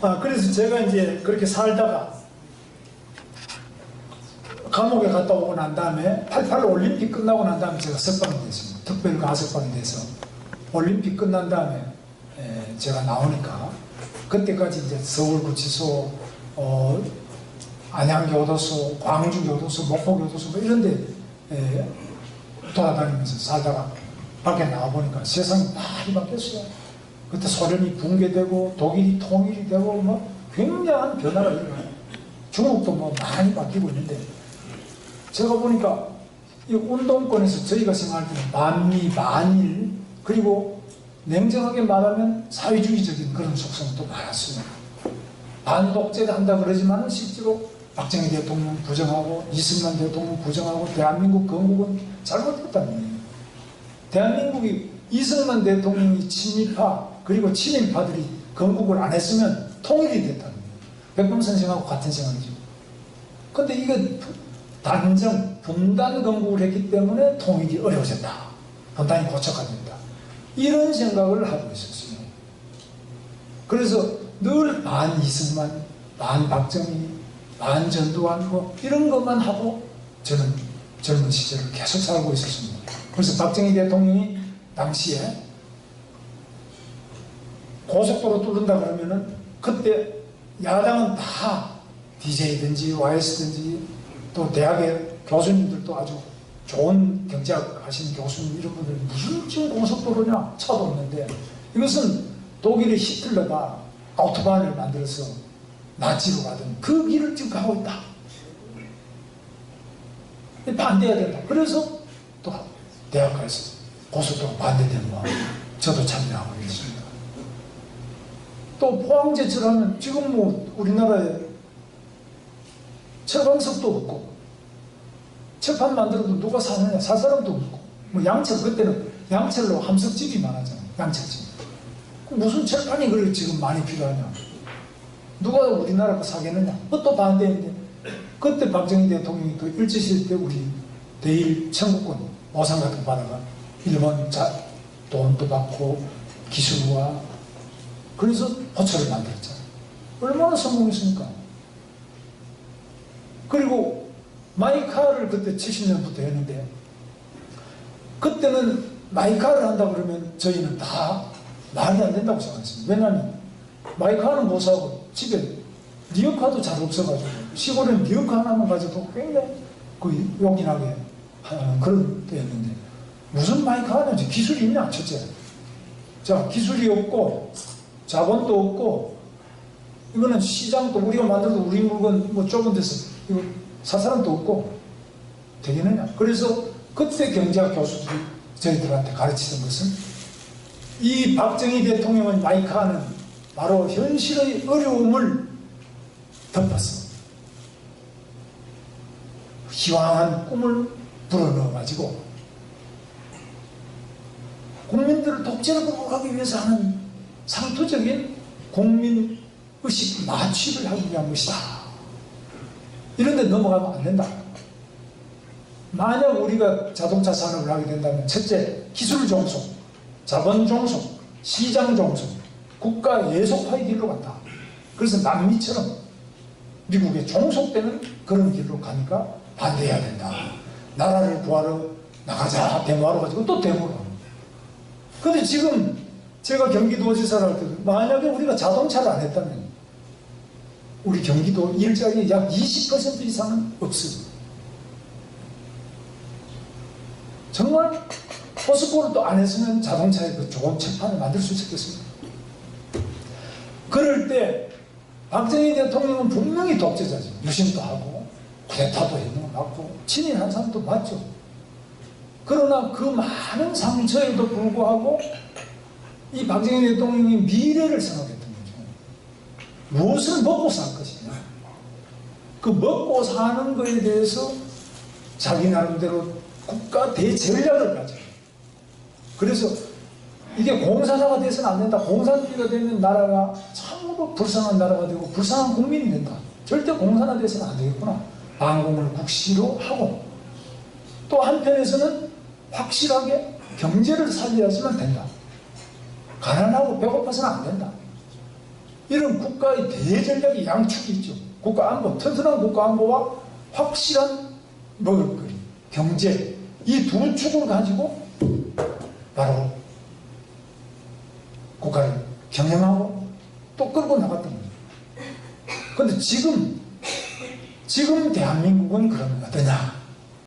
아, 그래서 제가 이제 그렇게 살다가 감옥에 갔다 오고 난 다음에 88 올림픽 끝나고 난 다음에 제가 석방이 됐습니다. 특별 가석방이 돼서 올림픽 끝난 다음에 에, 제가 나오니까 그때까지 이제 서울구치소, 어, 안양교도소, 광주교도소, 목포교도소 뭐 이런 데 에, 돌아다니면서 살다가 밖에 나와보니까 세상이 많이 바뀌었어요. 그때 소련이 붕괴되고 독일이 통일이 되고 뭐 굉장한 변화가 일어나요. 중국도 뭐 많이 바뀌고 있는데 제가 보니까 이 운동권에서 저희가 생각할 때는 반미, 반일 그리고 냉정하게 말하면 사회주의적인 그런 속성도 많았어요. 반독재를 한다 그러지만 실제로 박정희 대통령 부정하고 이승만 대통령 부정하고 대한민국 건국은 잘못했다는 거예요. 대한민국이 이승만 대통령이 친일파 그리고 친일파들이 건국을 안 했으면 통일이 됐다는 거예요. 백범 선생하고 같은 생각이죠. 근데 이게 단정, 분단 건국을 했기 때문에 통일이 어려워졌다. 분단이 고착화된다. 이런 생각을 하고 있었어요. 그래서 늘 반 이승만, 반 박정희, 반 전두환 뭐 이런 것만 하고 저는 젊은 시절을 계속 살고 있었습니다. 그래서 박정희 대통령이 당시에 고속도로 뚫는다 그러면은 그때 야당은 다 DJ든지 YS든지 또 대학의 교수님들도 아주 좋은 경제학 하시는 교수님 이런 분들 무슨 지금 고속도로냐 차도 없는데 이것은 독일의 히틀러가 오토바이를 만들어서 나치로 가던 그 길을 지금 가고 있다. 반대해야 된다. 그래서 또 대학가에서 고속도로 반대되는 마음 저도 참여하고 있습니다. 또 포항 제철하면 지금 뭐 우리나라에 철광석도 없고 철판 만들어도 누가 사느냐? 살 사람도 없고. 뭐 양철 그때는 양철로 함석집이 많았잖아요. 양철집. 그 무슨 철판이 그래 지금 많이 필요하냐? 누가 우리나라 거 사겠느냐? 그것도 반대인데 그때 박정희 대통령이 그 일제시대 때 우리 대일 청구권 보상 같은 거 받아가 일본 자 돈도 받고 기술과 그래서 호철을 만들었잖아요. 얼마나 성공했습니까? 그리고 마이카를 그때 70년부터 했는데 그때는 마이카를 한다 그러면 저희는 다 말이 안 된다고 생각했습니다. 왜냐하면 마이카는 못 사고 집에 리어카도 잘 없어가지고 시골에 리어카 하나만 가져도 굉장히 그 요긴하게 하는 그런 때였는데 무슨 마이카 하는지 기술이 있냐 첫째? 자 기술이 없고 자본도 없고 이거는 시장도 우리가 만들어도 우리 물건 뭐 좁은 데서 이거 살 사람도 없고 되겠느냐. 그래서 그때 경제학 교수들이 저희들한테 가르치던 것은 이 박정희 대통령의 마이카는 바로 현실의 어려움을 덮었어. 희망한 꿈을 불어넣어가지고 국민들을 독재로 극복하기 위해서 하는 상투적인 국민 의식 마취를 하기 위한 것이다. 이런 데 넘어가면 안 된다. 만약 우리가 자동차 산업을 하게 된다면 첫째, 기술 종속, 자본 종속, 시장 종속, 국가 예속화의 길로 간다. 그래서 남미처럼 미국에 종속되는 그런 길로 가니까 반대해야 된다. 나라를 구하러 나가자 데모하러 가지고 또 데모를 합니다. 근데 지금 제가 경기도지사를 할 때도 만약에 우리가 자동차를 안 했다면 우리 경기도 일자리 약 20% 이상은 없어요. 정말 포스코를 또 안 했으면 자동차에 그 좋은 철판을 만들 수 있었겠습니까? 그럴 때 박정희 대통령은 분명히 독재자죠. 유신도 하고 쿠데타도 했는 거 맞고 친일한 사람도 맞죠. 그러나 그 많은 상처에도 불구하고 이 박정희 대통령이 미래를 생각했던 거죠. 무엇을 먹고 살 것이냐. 그 먹고 사는 것에 대해서 자기 나름대로 국가 대전략을 가져요. 그래서 이게 공산화가 돼서는 안 된다. 공산주의가 되면 나라가 참으로 불쌍한 나라가 되고 불쌍한 국민이 된다. 절대 공산화 돼서는 안 되겠구나. 반공을 국시로 하고 또 한편에서는 확실하게 경제를 살려야지만 된다. 가난하고 배고파서는 안 된다. 이런 국가의 대전략의 양축이 있죠. 국가 안보, 튼튼한 국가 안보와 확실한 먹을거리, 경제 이 두 축을 가지고 바로 국가를 경영하고 또 끌고 나갔던 거죠. 그런데 지금 지금 대한민국은 그러면 어떠냐?